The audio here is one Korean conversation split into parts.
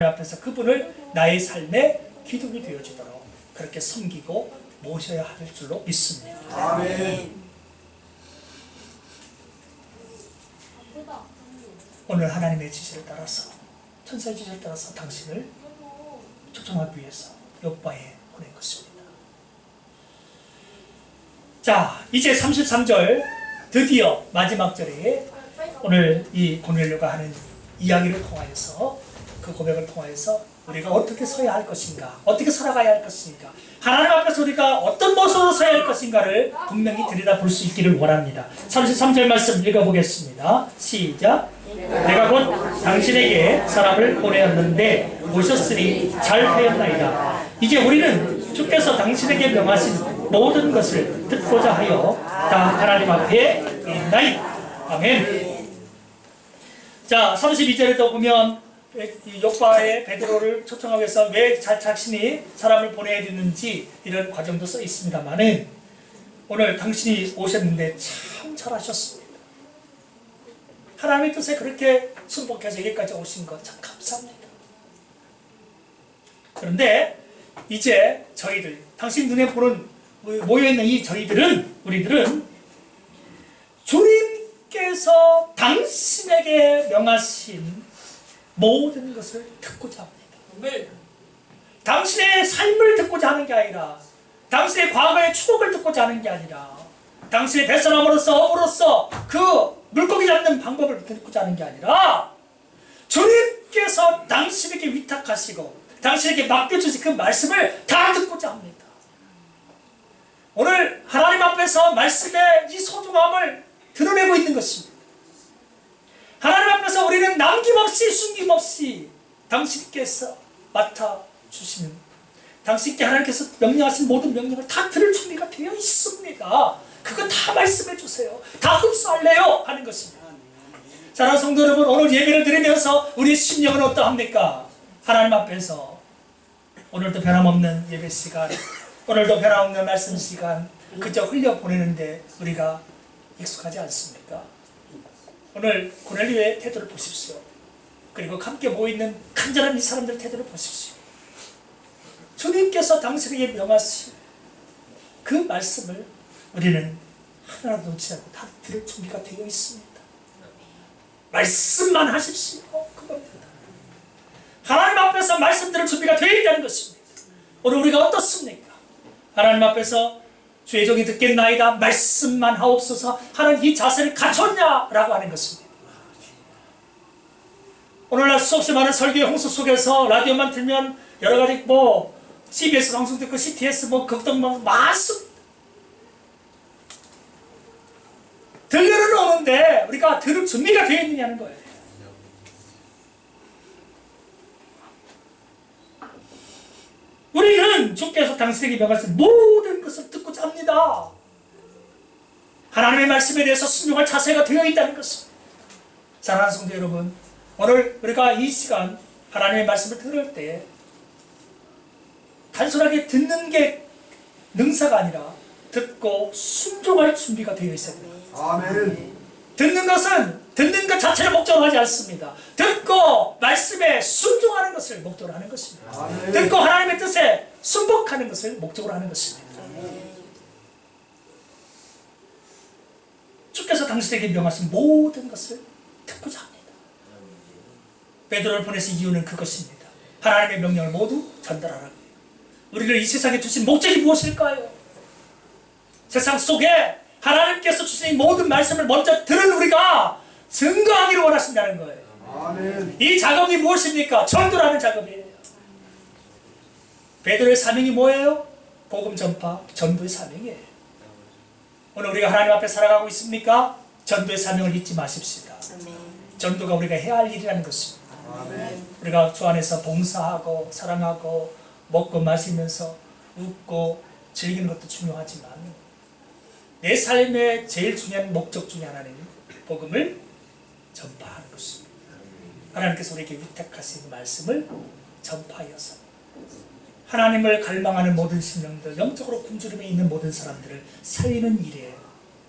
앞에서 그분을 나의 삶의 기둥이 되어주도록 그렇게 섬기고 모셔야 할 줄로 믿습니다. 아멘. 오늘 하나님의 지시를 따라서 천사의 지시를 따라서 당신을 초청하기 위해서 욕바에 보낸 것입니다. 자, 이제 33절 드디어 마지막 절에 오늘 이 고넬료가 하는 이야기를 통하여서 그 고백을 통하여서 우리가 어떻게 서야 할 것인가, 어떻게 살아가야 할 것인가, 하나님 앞에서 우리가 어떤 모습으로 서야 할 것인가를 분명히 들여다볼 수 있기를 원합니다. 33절 말씀 읽어보겠습니다. 시작. 내가 곧 당신에게 사람을 보내었는데 오셨으니 잘 되었나이다. 이제 우리는 주께서 당신에게 명하신 모든 것을 듣고자 하여 다 하나님 앞에 있나이다. 아멘. 자, 32절에도 보면 이 욕바에 베드로를 초청하기 위해서 왜 자, 자신이 사람을 보내야 되는지 이런 과정도 써 있습니다만은 오늘 당신이 오셨는데 참 잘하셨습니다. 하나님의 뜻에 그렇게 순복해서 여기까지 오신 것 참 감사합니다. 그런데 이제 저희들, 당신 눈에 보는 모여있는 이 저희들은, 우리들은 주님께서 당신에게 명하신 모든 것을 듣고자 합니다. 당신의 삶을 듣고자 하는 게 아니라 당신의 과거의 추억을 듣고자 하는 게 아니라 당신의 뱃사람으로서 어부로서 그 물고기 잡는 방법을 듣고자 하는 게 아니라 주님께서 당신에게 위탁하시고 당신에게 맡겨주신 그 말씀을 다 듣고자 합니다. 오늘 하나님 앞에서 말씀의 이 소중함을 드러내고 있는 것입니다. 하나님 앞에서 우리는 남김없이 숨김없이 당신께서 맡아 주시는 당신께 하나님께서 명령하신 모든 명령을 다 들을 준비가 되어 있습니다. 그거 다 말씀해 주세요. 다 흡수할래요? 하는 것입니다. 사랑하는 성도 여러분 오늘 예배를 드리면서 우리의 심령은 어떠합니까? 하나님 앞에서 오늘도 변함없는 예배 시간 오늘도 변함없는 말씀 시간 그저 흘려보내는데 우리가 익숙하지 않습니까? 오늘 고넬리의 태도를 보십시오. 그리고 함께 모여있는 간절한 이 사람들 태도를 보십시오. 주님께서 당신에게 명하신 그 말씀을 우리는 하나도 놓지 않고 다 들을 준비가 되어 있습니다. 말씀만 하십시오. 그겁니다. 하나님 앞에서 말씀 들을 준비가 되어 있다는 것입니다. 오늘 우리가 어떻습니까? 하나님 앞에서 주의 종이 듣겠나이다 말씀만 하옵소서 하는 이 자세를 갖췄냐라고 하는 것입니다. 오늘날 수없이 많은 설교의 홍수 속에서 라디오만 틀면 여러 가지 뭐 CBS 방송 듣고 CTS 뭐 극동 뭐 많습니다. 들려는 오는데 우리가 들을 준비가 되어 있느냐는 거예요. 우리는 주께서 당신에게 명하신 모든 것을 듣고자 합니다. 하나님의 말씀에 대해서 순종할 자세가 되어 있다는 것입니다. 사랑하는 성도 여러분, 오늘 우리가 이 시간 하나님의 말씀을 들을 때 단순하게 듣는 게 능사가 아니라 듣고 순종할 준비가 되어 있어야 됩니다. 아멘. 듣는 것은 듣는 것 자체를 목적으로 하지 않습니다. 듣고 말씀에 순종하는 것을 목적으로 하는 것입니다. 아멘. 듣고 하나님의 뜻에 순복하는 것을 목적으로 하는 것입니다. 주께서 당신에게 명하신 모든 것을 듣고자 합니다. 베드로를 보내신 이유는 그것입니다. 하나님의 명령을 모두 전달하라고. 우리를 이 세상에 주신 목적이 무엇일까요? 세상 속에 하나님께서 주신 이 모든 말씀을 먼저 들은 우리가 증거하기를 원하신다는 거예요. 아멘. 이 작업이 무엇입니까? 전도라는 작업이에요. 베드로의 사명이 뭐예요? 복음 전파, 전도의 사명이에요. 오늘 우리가 하나님 앞에 살아가고 있습니까? 전도의 사명을 잊지 마십시다. 전도가 우리가 해야 할 일이라는 것입니다. 아멘. 우리가 주 안에서 봉사하고 사랑하고 먹고 마시면서 웃고 즐기는 것도 중요하지만 내 삶의 제일 중요한 목적 중에 하나는 복음을 전파하는 것입니다. 하나님께서 우리에게 위탁하신 말씀을 전파하여서 하나님을 갈망하는 모든 심령들, 영적으로 굶주림에 있는 모든 사람들을 살리는 일에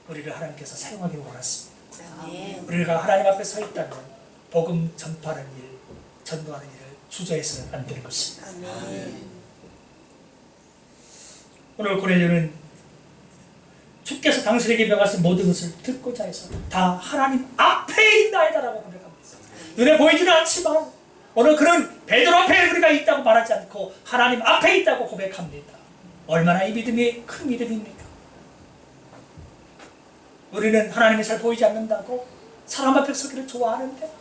우리를 하나님께서 사용하기를 원하십니다. 우리가 하나님 앞에 서 있다면 복음 전파하는 일, 전도하는 일을 주저해서는 안 되는 것입니다. 아멘. 오늘 고넬료는 주께서 당신에게 명하신 모든 것을 듣고자 해서 다 하나님 앞에 있나이다라고 고백합니다. 눈에 보이지는 않지만 오늘 그런 베드로 앞에 우리가 있다고 말하지 않고 하나님 앞에 있다고 고백합니다. 얼마나 이 믿음이 큰 믿음입니까? 우리는 하나님이 잘 보이지 않는다고 사람 앞에 서기를 좋아하는데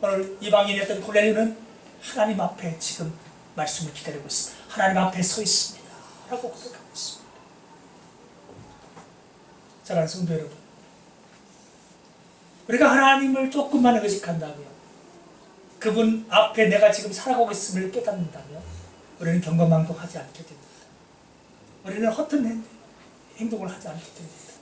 오늘 이방인이었던 고넬료는 하나님 앞에 지금 말씀을 기다리고 있습니다. 하나님 앞에 서 있습니다. 라고 고백하고 있습니다. 사랑하는 성도 여러분, 우리가 하나님을 조금만 의식한다면, 그분 앞에 내가 지금 살아가고 있음을 깨닫는다면, 우리는 경거망동하지 않게 됩니다. 우리는 허튼 행- 행동을 하지 않게 됩니다.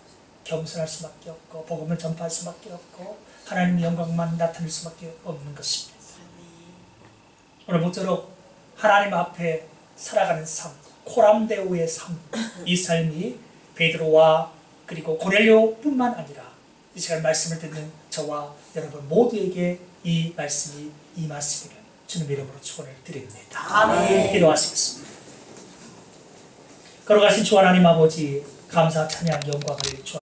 겸손할 수밖에 없고, 복음을 전파할 수밖에 없고, 하나님의 영광만 나타낼 수밖에 없는 것입니다. 오늘 모쪼록 하나님 앞에 살아가는 삶, 코람데오의 삶, 이 삶이 베드로와 그리고 고넬료뿐만 아니라 이 시간 말씀을 듣는 저와 여러분 모두에게 이 말씀이 임하시기를 주님 이름으로 축원을 드립니다. 아멘. 기도하시겠습니다. 걸어가신 주 하나님 아버지 감사 찬양 영광을 주